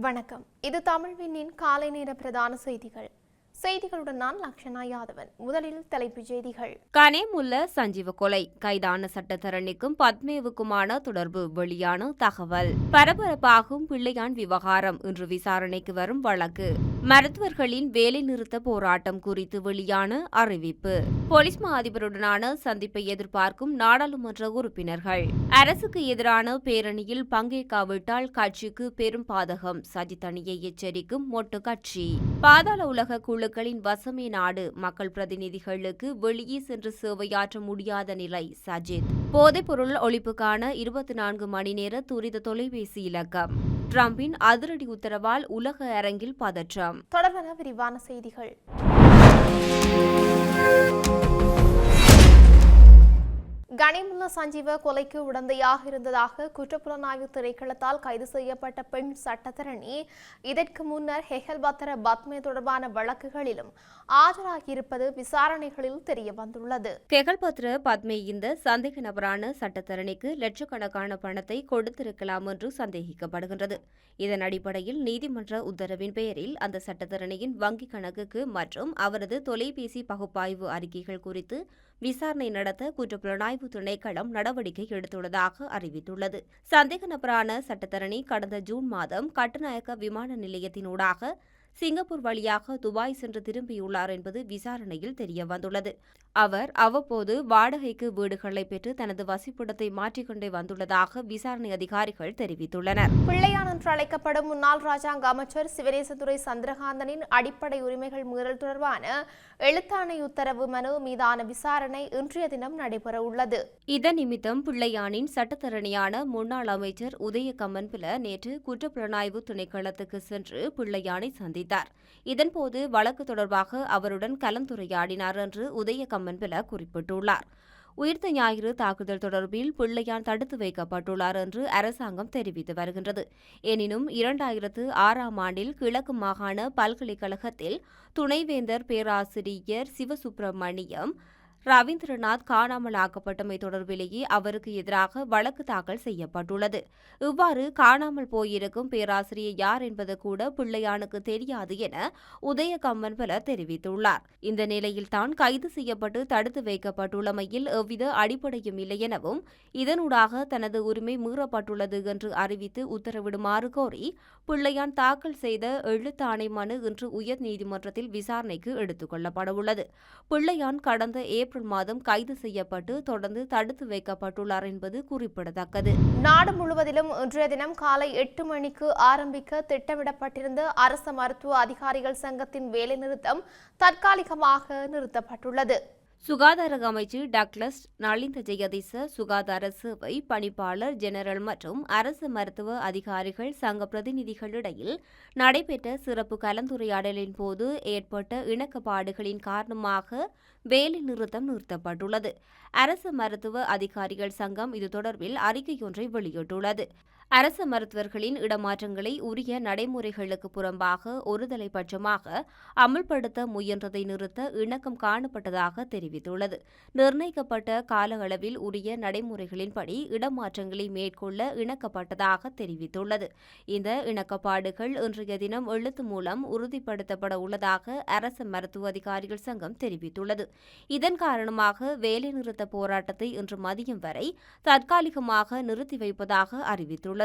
வணக்கம். இது தமிழ்வினின் காலை நேர பிரதான செய்திகள். செய்திகளுடன் நான் லக்ஷனா யாதவன். முதலில் தலைப்புச் செய்திகள். கனேமுல்ல சஞ்சீவ கொலை. கைதான சட்டத்தரணிக்கும் பத்மேவுக்குமான தொடர்பு வெளியான தகவல். பரபரப்பாகும் பிள்ளையான் விவகாரம் இன்று விசாரணைக்கு வரும் வழக்கு. மருத்துவர்களின் வேலைநிறுத்த போராட்டம் குறித்து வெளியான அறிவிப்பு. போலீஸ் மா அதிபருடனான சந்திப்பை எதிர்பார்க்கும் நாடாளுமன்ற உறுப்பினர்கள். அரசுக்கு எதிரான பேரணியில் பங்கேற்காவிட்டால் கட்சிக்கு பெரும் பாதகம். சஜித் அணியை எச்சரிக்கும் மொட்டு கட்சி. பாதாள உலக குழு குழுக்களின் வசமே நாடு. மக்கள் பிரதிநிதிகளுக்கு வெளியே சென்று சேவையாற்ற முடியாத நிலை சஜித். போதைப்பொருள் ஒழிப்புக்கான இருபத்தி நான்கு மணி நேர துரித தொலைபேசி இலக்கம். டிரம்பின் அதிரடி உத்தரவால் உலக அரங்கில் பதற்றம். தொடர்பான விரிவான செய்திகள். கனிமுல்லா சஞ்சீவ கொலைக்கு உடந்தையாக இருந்ததாக குற்றப்புலனாய்வு திணைக்களத்தால் கைது செய்யப்பட்ட பெண் சட்டத்தரணி. இதற்கு முன்னர் ஹெஹல்பத்தர பத்மே தொடர்பான வழக்குகளிலும் ஆஜராகியிருப்பது விசாரணைகளில் தெரிய வந்துள்ளது கெகல்பத்ர பத்மே இந்த சந்தேக நபரான சட்டத்தரணிக்கு லட்சக்கணக்கான பணத்தை கொடுத்திருக்கலாம் என்று சந்தேகிக்கப்படுகின்றது. இதன் அடிப்படையில் நீதிமன்ற உத்தரவின் பெயரில் அந்த சட்டத்தரணியின் வங்கிக் கணக்குக்கு மற்றும் அவரது தொலைபேசி பகுப்பாய்வு அறிக்கைகள் குறித்து விசாரணை நடத்த குற்றப்புலனாய்வு திணைக்களம் நடவடிக்கை எடுத்துள்ளதாக அறிவித்துள்ளது. சந்தேக நபரான சட்டத்தரணி கடந்த ஜூன் மாதம் கட்டுநாயக்க விமான நிலையத்தினூடாக சிங்கப்பூர் வழியாக துபாய் சென்று திரும்பியுள்ளார் என்பது விசாரணையில் தெரியவந்துள்ளது. அவர் அவ்வப்போது வாடகைக்கு வீடுகளை பெற்று தனது வசிப்பிடத்தை மாற்றிக்கொண்டே வந்துள்ளதாக விசாரணை அதிகாரிகள் தெரிவித்துள்ளனர். பிள்ளையான் என்று அழைக்கப்படும் முன்னாள் ராஜாங்க அமைச்சர் சிவனேசதுரை சந்திரகாந்தனின் அடிப்படை உரிமைகள் மீறல் தொடர்பான எழுத்தாணை உத்தரவு மனு மீதான விசாரணை இன்றைய தினம் நடைபெற உள்ளது இதன் நிமித்தம் பிள்ளையானின் சட்டத்தரணியான முன்னாள் அமைச்சர் உதய கம்மன்பில நேற்று குற்றப்புலனாய்வு திணைக்களத்துக்கு சென்று பிள்ளையானை சந்தித்தார். இதன்போது வழக்கு தொடர்பாக அவருடன் கலந்துரையாடினார் என்று உதய கம்மன்பில குறிப்பிட்டுள்ளார். உயிர்த்த ஞாயிறு தாக்குதல் தொடர்பில் பிள்ளையான் தடுத்து வைக்கப்பட்டுள்ளார் என்று அரசாங்கம் தெரிவித்து வருகின்றது. எனினும் இரண்டாயிரத்து ஆறாம் ஆண்டில் கிழக்கு மாகாண பல்கலைக்கழகத்தில் துணைவேந்தர் பேராசிரியர் சிவசுப்பிரமணியம் ரவீந்திரநாத் காணாமலாக்கப்பட்டமை தொடர்பிலேயே அவருக்கு எதிராக வழக்கு தாக்கல் செய்யப்பட்டுள்ளது. இவ்வாறு காணாமல் போயிருக்கும் பேராசிரியர் யார் என்பது கூட பிள்ளையானுக்கு தெரியாது என உதயகம்மன் தெரிவித்துள்ளார். இந்த நிலையில் தான் கைது செய்யப்பட்டு தடுத்து வைக்கப்பட்டுள்ளமையில் எவ்வித அடிப்படையும் இல்லை எனவும் இதனூடாக தனது உரிமை மீறப்பட்டுள்ளது என்று அறிவித்து உத்தரவிடுமாறு கோரி பிள்ளையான் தாக்கல் செய்த எழுத்தாணை மனு இன்று உயர் நீதிமன்றத்தில் விசாரணைக்கு எடுத்துக் கொள்ளப்படவுள்ளது. பிள்ளையான் கடந்த ஏப்ரல் மாதம் கைது செய்யப்பட்டு தொடர்ந்து தடுத்து வைக்கப்பட்டுள்ளார் என்பது குறிப்பிடத்தக்கது. நாடு முழுவதிலும் இன்றைய தினம் காலை எட்டு மணிக்கு ஆரம்பிக்க திட்டமிடப்பட்டிருந்த அரசு மருத்துவ அதிகாரிகள் சங்கத்தின் வேலைநிறுத்தம் தற்காலிகமாக நிறுத்தப்பட்டுள்ளது. சுகாதார அமைச்சு டக்ளஸ் நலிந்த ஜெயதிச சுகாதார சேவை பணிப்பாளர் ஜெனரல் மற்றும் அரசு மருத்துவ அதிகாரிகள் சங்க பிரதிநிதிகளிடையில் நடைபெற்ற சிறப்பு கலந்துரையாடலின் போது ஏற்பட்ட இணக்கப்பாடுகளின் காரணமாக வேலை நிறுத்தம் நிறுத்தப்பட்டுள்ளது. அரசு மருத்துவ அதிகாரிகள் சங்கம் இது தொடர்பில் அறிக்கையொன்றை வெளியிட்டுள்ளது. அரசு மருத்துவர்களின் இடமாற்றங்களை உரிய நடைமுறைகளுக்கு புறம்பாக ஒருதலைபட்சமாக அமுல்படுத்த முயன்றதை நிறுத்த இணக்கம் காணப்பட்டதாக தெரிவித்துள்ளது. நிர்ணயிக்கப்பட்ட கால அளவில் உரிய நடைமுறைகளின்படி இடமாற்றங்களை மேற்கொள்ள இணக்கப்பட்டதாக தெரிவித்துள்ளது. இந்த இணக்கப்பாடுகள் இன்றைய தினம் எழுத்து மூலம் உறுதிப்படுத்தப்பட உள்ளதாக அரசு மருத்துவ அதிகாரிகள் சங்கம் தெரிவித்துள்ளது. இதன் காரணமாக வேலைநிறுத்த போராட்டத்தை இன்று மதியம் வரை தற்காலிகமாக நிறுத்தி வைப்பதாக அறிவித்துள்ளது.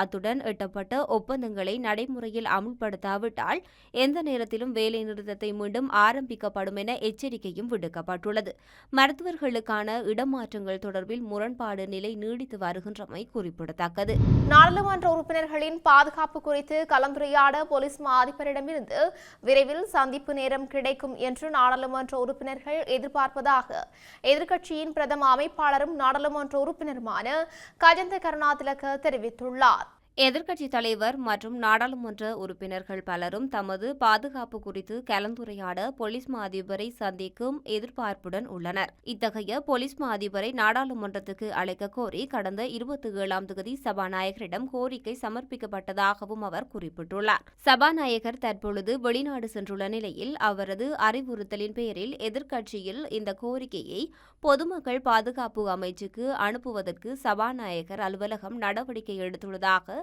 அத்துடன் எட்டப்பட்ட ஒப்பந்தங்களை நடைமுறையில் அமுல்படுத்தாவிட்டால் எந்த நேரத்திலும் வேலைநிறுத்தத்தை மீண்டும் ஆரம்பிக்கப்படும் என எச்சரிக்கையும் விடுக்கப்பட்டுள்ளது. மருத்துவர்களுக்கான இடமாற்றங்கள் தொடர்பில் முரண்பாடு நிலை நீடித்து வருகின்றமை குறிப்பிடத்தக்கது. நாடாளுமன்ற உறுப்பினர்களின் பாதுகாப்பு குறித்து கலந்துரையாட போலீஸ் மா அதிபரிடமிருந்து விரைவில் சந்திப்பு நேரம் கிடைக்கும் என்று நாடாளுமன்ற உறுப்பினர்கள் எதிர்பார்ப்பதாக எதிர்க்கட்சியின் பிரதம அமைப்பாளரும் நாடாளுமன்ற உறுப்பினருமான கஜந்த கருணாதிலக தெரிவித்துள்ளார். எதிர்க்கட்சித் தலைவர் மற்றும் நாடாளுமன்ற உறுப்பினர்கள் பலரும் தமது பாதுகாப்பு குறித்து கலந்துரையாட போலீஸ் மா அதிபரை சந்திக்கும் எதிர்பார்ப்புடன் உள்ளனர். இத்தகைய போலீஸ் மா அதிபரை நாடாளுமன்றத்துக்கு அழைக்க கோரி கடந்த இருபத்தி ஏழாம் தேதி சபாநாயகரிடம் கோரிக்கை சமர்ப்பிக்கப்பட்டதாகவும் அவர் குறிப்பிட்டுள்ளார். சபாநாயகர் தற்பொழுது வெளிநாடு சென்றுள்ள நிலையில் அவரது அறிவுறுத்தலின் பேரில் எதிர்க்கட்சியில் இந்த கோரிக்கையை பொதுமக்கள் பாதுகாப்பு அமைச்சுக்கு அனுப்புவதற்கு சபாநாயகர் அலுவலகம் நடவடிக்கை எடுத்துள்ளதாக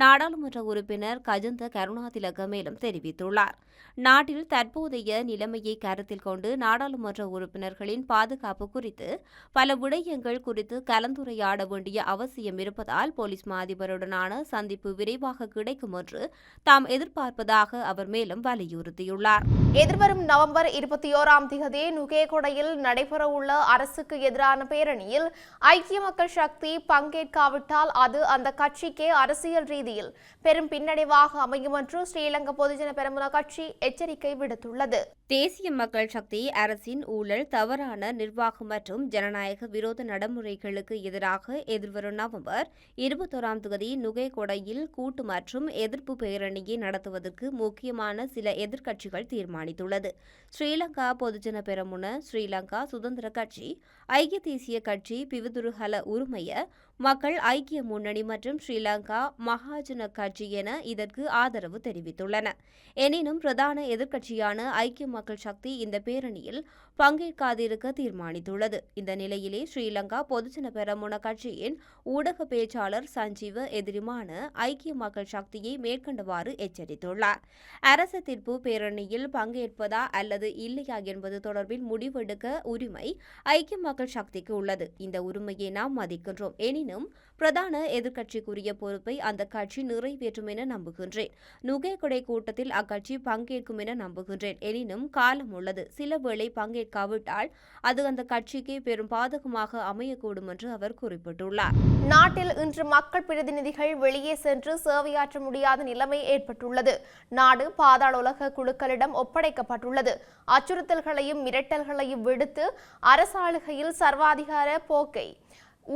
நாடாளுமன்ற உறுப்பினர் கஜந்த கருணாதிலக மேலும் தெரிவித்துள்ளார். நாட்டில் தற்போதைய நிலைமையை கருத்தில் கொண்டு நாடாளுமன்ற உறுப்பினர்களின் பாதுகாப்பு குறித்து பல விடயங்கள் குறித்து கலந்துரையாட வேண்டிய அவசியம் இருப்பதால் போலீஸ் மாதிபருடனான சந்திப்பு விரைவாக கிடைக்கும் என்று தாம் எதிர்பார்ப்பதாக அவர் மேலும் வலியுறுத்தியுள்ளார். எதிர்வரும் நவம்பர் இருபத்தி ஓராம் திகதி நுகேகொடையில் நடைபெறவுள்ள அரசுக்கு எதிரான பேரணியில் ஐக்கிய மக்கள் சக்தி பங்கேற்காவிட்டால் அது அந்த கட்சிக்கே அரசியல் பகுதியில் பெரும் பின்னடைவாக அமையும் என்று ஸ்ரீலங்கா பொதுஜன பெரமுன கட்சி எச்சரிக்கை விடுத்துள்ளது. தேசிய மக்கள் சக்தி அரசின் ஊழல் தவறான நிர்வாகம் மற்றும் ஜனநாயக விரோத நடைமுறைகளுக்கு எதிராக எதிர்வரும் நவம்பர் இருபத்தோராம் தேதி நுகைகொடையில் கூட்டு மற்றும் எதிர்ப்பு பேரணியை நடத்துவதற்கு முக்கியமான சில எதிர்க்கட்சிகள் தீர்மானித்துள்ளது. ஸ்ரீலங்கா பொதுஜன பெரமுன ஸ்ரீலங்கா சுதந்திர கட்சி ஐக்கிய தேசிய கட்சி பிவிதுருஹல உரிமைய மக்கள் ஐக்கிய முன்னணி மற்றும் ஸ்ரீலங்கா மகாஜன கட்சி என இதற்கு ஆதரவு தெரிவித்துள்ளன. எனினும் பிரதான எதிர்க்கட்சியான ஐக்கிய மக்கள் சக்தி இந்த பேரணியில் பங்கேற்காதிருக்க தீர்மானித்துள்ளது. இந்த நிலையிலே ஸ்ரீலங்கா பொதுஜன பெரமுன கட்சியின் ஊடக பேச்சாளர் சஞ்சீவ எதிரிமான ஐக்கிய மக்கள் சக்தியை மேற்கண்டவாறு எச்சரித்துள்ளார். அரச தீர்ப்பு பேரணியில் பங்கேற்பதா அல்லது இல்லையா என்பது தொடர்பில் முடிவெடுக்க உரிமை ஐக்கிய மக்கள் சக்திக்கு உள்ளது. இந்த உரிமையை நாம் மதிக்கின்றோம். எனினும் பிரதான எதிர்க்கட்சிக்குரிய பொறுப்பை அந்த கட்சி நிறைவேற்றும் என நம்புகின்றேன். நுகேகொடை கூட்டத்தில் அக்கட்சி பங்கேற்கும் என நம்புகின்றேன். எனினும் காலம் உள்ளது. சில வேளை பங்கேற்காவிட்டால் அது அந்த கட்சிக்கு பெரும் பாதகமாக அமையக்கூடும் என்று அவர் குறிப்பிட்டுள்ளார். நாட்டில் இன்று மக்கள் பிரதிநிதிகள் வெளியே சென்று சேவையாற்ற முடியாத நிலைமை ஏற்பட்டுள்ளது. நாடு பாதாள உலக குழுக்களிடம் ஒப்படைக்கப்பட்டுள்ளது. அச்சுறுத்தல்களையும் மிரட்டல்களையும் விடுத்து அரசாளுகையில் சர்வாதிகார போக்கை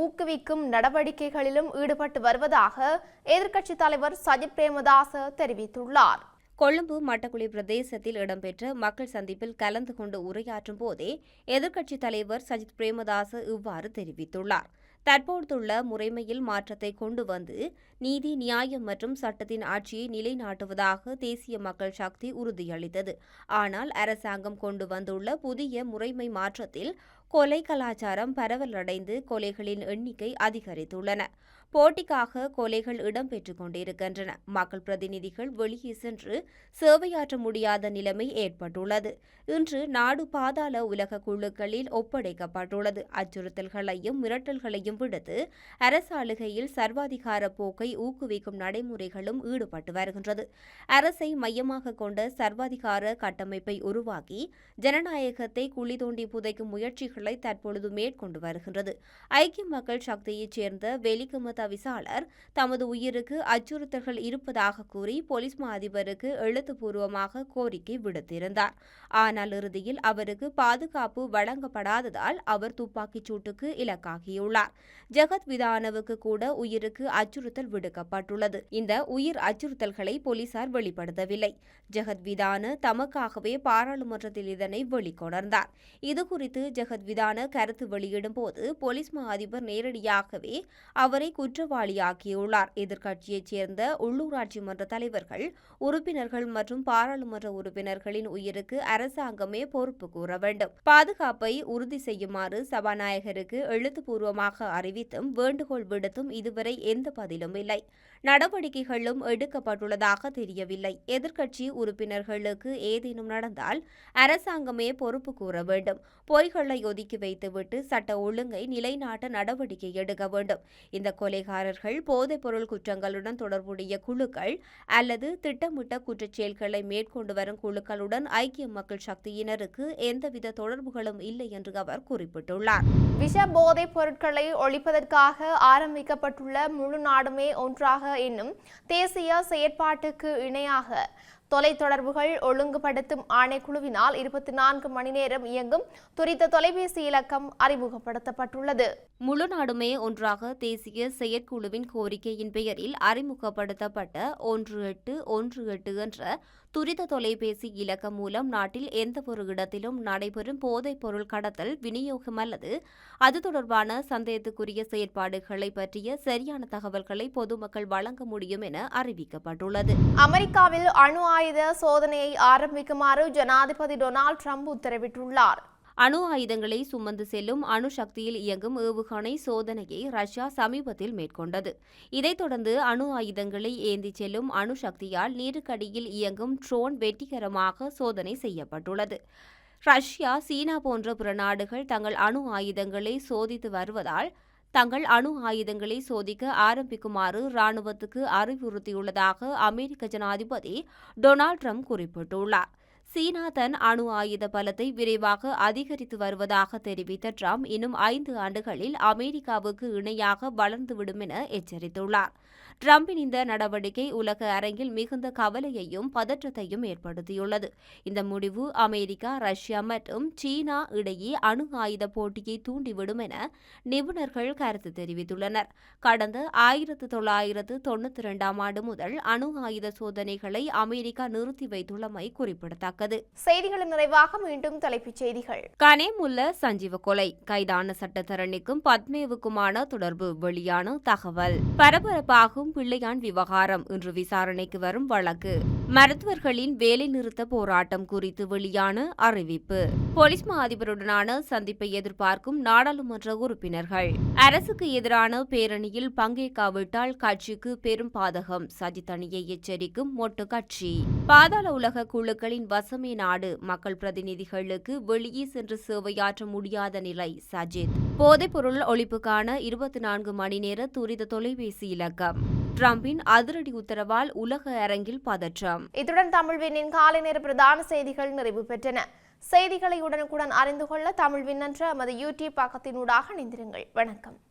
ஊக்குவிக்கும் நடவடிக்கைகளிலும் ஈடுபட்டு வருவதாக எதிர்க்கட்சித் தலைவர் சஜித் பிரேமதாச தெரிவித்துள்ளார். கொழும்பு மட்டக்குழி பிரதேசத்தில் இடம்பெற்ற மக்கள் சந்திப்பில் கலந்து கொண்டு உரையாற்றும் போதே எதிர்க்கட்சித் தலைவர் சஜித் பிரேமதாச இவ்வாறு தெரிவித்துள்ளார். தற்போதுள்ள முறைமையில் மாற்றத்தை கொண்டு வந்து நீதி நியாயம் மற்றும் சட்டத்தின் ஆட்சியை நிலைநாட்டுவதாக தேசிய மக்கள் சக்தி உறுதியளித்தது. ஆனால் அரசாங்கம் கொண்டு வந்துள்ள புதிய முறைமை மாற்றத்தில் கொலை கலாச்சாரம் பரவலடைந்து கொலைகளின் எண்ணிக்கை அதிகரித்துள்ளன. போட்டிக்காக கொலைகள் இடம்பெற்றுக் கொண்டிருக்கின்றன. மக்கள் பிரதிநிதிகள் வெளியே சென்று சேவையாற்ற முடியாத நிலைமை ஏற்பட்டுள்ளது. இன்று நாடு பாதாள உலக குழுக்களில் ஒப்படைக்கப்பட்டுள்ளது. அச்சுறுத்தல்களையும் மிரட்டல்களையும் விடுத்து அரசாளுகையில் சர்வாதிகார போக்கை ஊக்குவிக்கும் நடைமுறைகளும் ஈடுபட்டு வருகின்றது. அரசை மையமாக கொண்ட சர்வாதிகார கட்டமைப்பை உருவாக்கி ஜனநாயகத்தை குழி தோண்டி புதைக்கும் முயற்சிகள் தற்பொழுது மேற்கொண்டு வருகின்றது. ஐக்கிய மக்கள் சக்தியைச் சேர்ந்த வெலிகம தவிசாளர் தமது உயிருக்கு அச்சுறுத்தல்கள் இருப்பதாக கூறி போலீஸ் மா அதிபருக்கு எழுத்துப்பூர்வமாக கோரிக்கை விடுத்திருந்தார். ஆனால் இறுதியில் அவருக்கு பாதுகாப்பு வழங்கப்படாததால் அவர் துப்பாக்கிச் சூட்டுக்கு இலக்காகியுள்ளார். ஜெகத் விதானவுக்கு கூட உயிருக்கு அச்சுறுத்தல் விடுக்கப்பட்டுள்ளது. இந்த உயிர் அச்சுறுத்தல்களை போலீசார் வெளிப்படுத்தவில்லை. ஜெகத் விதான தமக்காகவே பாராளுமன்றத்தில் இதனை வெளிக்கொணர்ந்தார். இதுகுறித்து ஜெகத் மீதான கருத்து வெளியிடும் போது போலீஸ் மா அதிபர் நேரடியாகவே அவரை குற்றவாளியாக்கியுள்ளார். எதிர்க்கட்சியைச் சேர்ந்த உள்ளூராட்சி மன்ற தலைவர்கள் உறுப்பினர்கள் மற்றும் பாராளுமன்ற உறுப்பினர்களின் உயிருக்கு அரசாங்கமே பொறுப்பு கூற வேண்டும். பாதுகாப்பை உறுதி செய்யுமாறு சபாநாயகருக்கு எழுத்துப்பூர்வமாக அறிவித்தும் வேண்டுகோள் விடுத்தும் இதுவரை எந்த பதிலும் இல்லை. நடவடிக்கைகளும் எடுக்கப்பட்டுள்ளதாக தெரியவில்லை. எதிர்க்கட்சி உறுப்பினர்களுக்கு ஏதேனும் நடந்தால் அரசாங்கமே பொறுப்பு கூற வேண்டும். பொய்களை ஒதுக்கி வைத்துவிட்டு சட்ட ஒழுங்கை நிலைநாட்ட நடவடிக்கை எடுக்க வேண்டும். இந்த கொலைகாரர்கள் போதைப்பொருள் குற்றங்களுடன் தொடர்புடைய குழுக்கள் அல்லது திட்டமிட்ட குற்றச்செயல்களை மேற்கொண்டு வரும் குழுக்களுடன் ஐக்கிய மக்கள் சக்தியினருக்கு எந்தவித தொடர்புகளும் இல்லை என்று அவர் குறிப்பிட்டுள்ளார். விஷ போதைப் பொருட்களை ஒழிப்பதற்காக ஆரம்பிக்கப்பட்டுள்ள முழு நாடுமே ஒன்றாக என்னும் தேசிய செயற்பாட்டுக்கு இணையாக தொலைத்தொடர்புகள் ஒழுங்குபடுத்தும் ஆணைக்குழுவினால் இருபத்தி நான்கு மணி நேரம் இயங்கும் துரித தொலைபேசி இலக்கம் அறிமுகப்படுத்தப்பட்டுள்ளது. முழு நாடுமே ஒன்றாக தேசிய செயற்குழுவின் கோரிக்கையின் பெயரில் அறிமுகப்படுத்தப்பட்ட ஒன்று எட்டு ஒன்று எட்டு என்ற துரித தொலைபேசி இலக்கம் மூலம் நாட்டில் எந்தவொரு இடத்திலும் நடைபெறும் போதைப் பொருள் கடத்தல் விநியோகம் அல்லது அது தொடர்பான சந்தேகத்துக்குரிய செயற்பாடுகளை பற்றிய சரியான தகவல்களை பொதுமக்கள் வழங்க முடியும் என அறிவிக்கப்பட்டுள்ளது. அமெரிக்காவில் அணு ஆயுத சோதனையை ஆரம்பிக்குமாறு ஜனாதிபதி டொனால்ட் ட்ரம்ப் உத்தரவிட்டுள்ளார். அணு ஆயுதங்களை சுமந்து செல்லும் அணு சக்தியில் இயங்கும் ஏவுகணை சோதனையை ரஷ்யா சமீபத்தில் மேற்கொண்டது. இதைத் தொடர்ந்து அணு ஆயுதங்களை ஏந்தி செல்லும் அணு சக்தியால் நீருக்கடியில் இயங்கும் ட்ரோன் வெற்றிகரமாக சோதனை செய்யப்பட்டுள்ளது. ரஷ்யா சீனா போன்ற பிற நாடுகள் தங்கள் அணு ஆயுதங்களை சோதித்து வருவதால் தங்கள் அணு ஆயுதங்களை சோதிக்க ஆரம்பிக்குமாறு ராணுவத்துக்கு அறிவுறுத்தியுள்ளதாக அமெரிக்க ஜனாதிபதி டொனால்ட் ட்ரம்ப் குறிப்பிட்டுள்ளார். சீனா தன் அணு ஆயுத பலத்தை விரைவாக அதிகரித்து வருவதாக தெரிவித்த ட்ரம்ப் இன்னும் ஐந்து ஆண்டுகளில் அமெரிக்காவுக்கு இணையாக வளர்ந்துவிடும் என எச்சரித்துள்ளார். ட்ரம்பின் இந்த நடவடிக்கை உலக அரங்கில் மிகுந்த கவலையையும் பதற்றத்தையும் ஏற்படுத்தியுள்ளது. இந்த முடிவு அமெரிக்கா ரஷ்யா மற்றும் சீனா இடையே அணு ஆயுத போட்டியை தூண்டிவிடும் என நிபுணர்கள் கருத்து தெரிவித்துள்ளனர். கடந்த ஆயிரத்து தொள்ளாயிரத்து தொண்ணூத்தி இரண்டாம் ஆண்டு முதல் அணு ஆயுத சோதனைகளை அமெரிக்கா நிறுத்தி வைத்துள்ளமை குறிப்பிடத்தக்கது. செய்திகளின் நிறைவாக மீண்டும் தலைப்புச் செய்திகள். கனேமுல்ல சஞ்சீவ கொலை கைதான சட்டத்தரணிக்கும் பத்மேவுக்குமான தொடர்பு வெளியான தகவல். பரபரப்பாகும் பிள்ளையான் விவகாரம் இன்று விசாரணைக்கு வரும் வழக்கு. மருத்துவர்களின் வேலைநிறுத்த போராட்டம் குறித்து வெளியான அறிவிப்பு. போலீஸ் மா அதிபருடனான சந்திப்பை எதிர்பார்க்கும் நாடாளுமன்ற உறுப்பினர்கள். அரசுக்கு எதிரான பேரணியில் பங்கேற்காவிட்டால் கட்சிக்கு பெரும் பாதகம். சஜித் அணியை எச்சரிக்கும் மொட்டு கட்சி. பாதாள உலக குழுக்களின் வசமே நாடு. மக்கள் பிரதிநிதிகளுக்கு வெளியே சென்று சேவையாற்ற முடியாத நிலை சஜித். போதைப்பொருள் ஒழிப்புக்கான இருபத்தி நான்கு மணி நேர துரித தொலைபேசி இலக்கம். ட்ரம்பின் அதிரடி உத்தரவால் உலக அரங்கில் பதற்றம். இத்துடன் தமிழ்வினின் காலை நேர பிரதான செய்திகள் நிறைவு பெற்றன. செய்திகளை உடனுக்குடன் அறிந்து கொள்ள தமிழ்வின் என்ற எமது யூடியூப் பக்கத்தினூடாக இணைந்திருங்கள். வணக்கம்.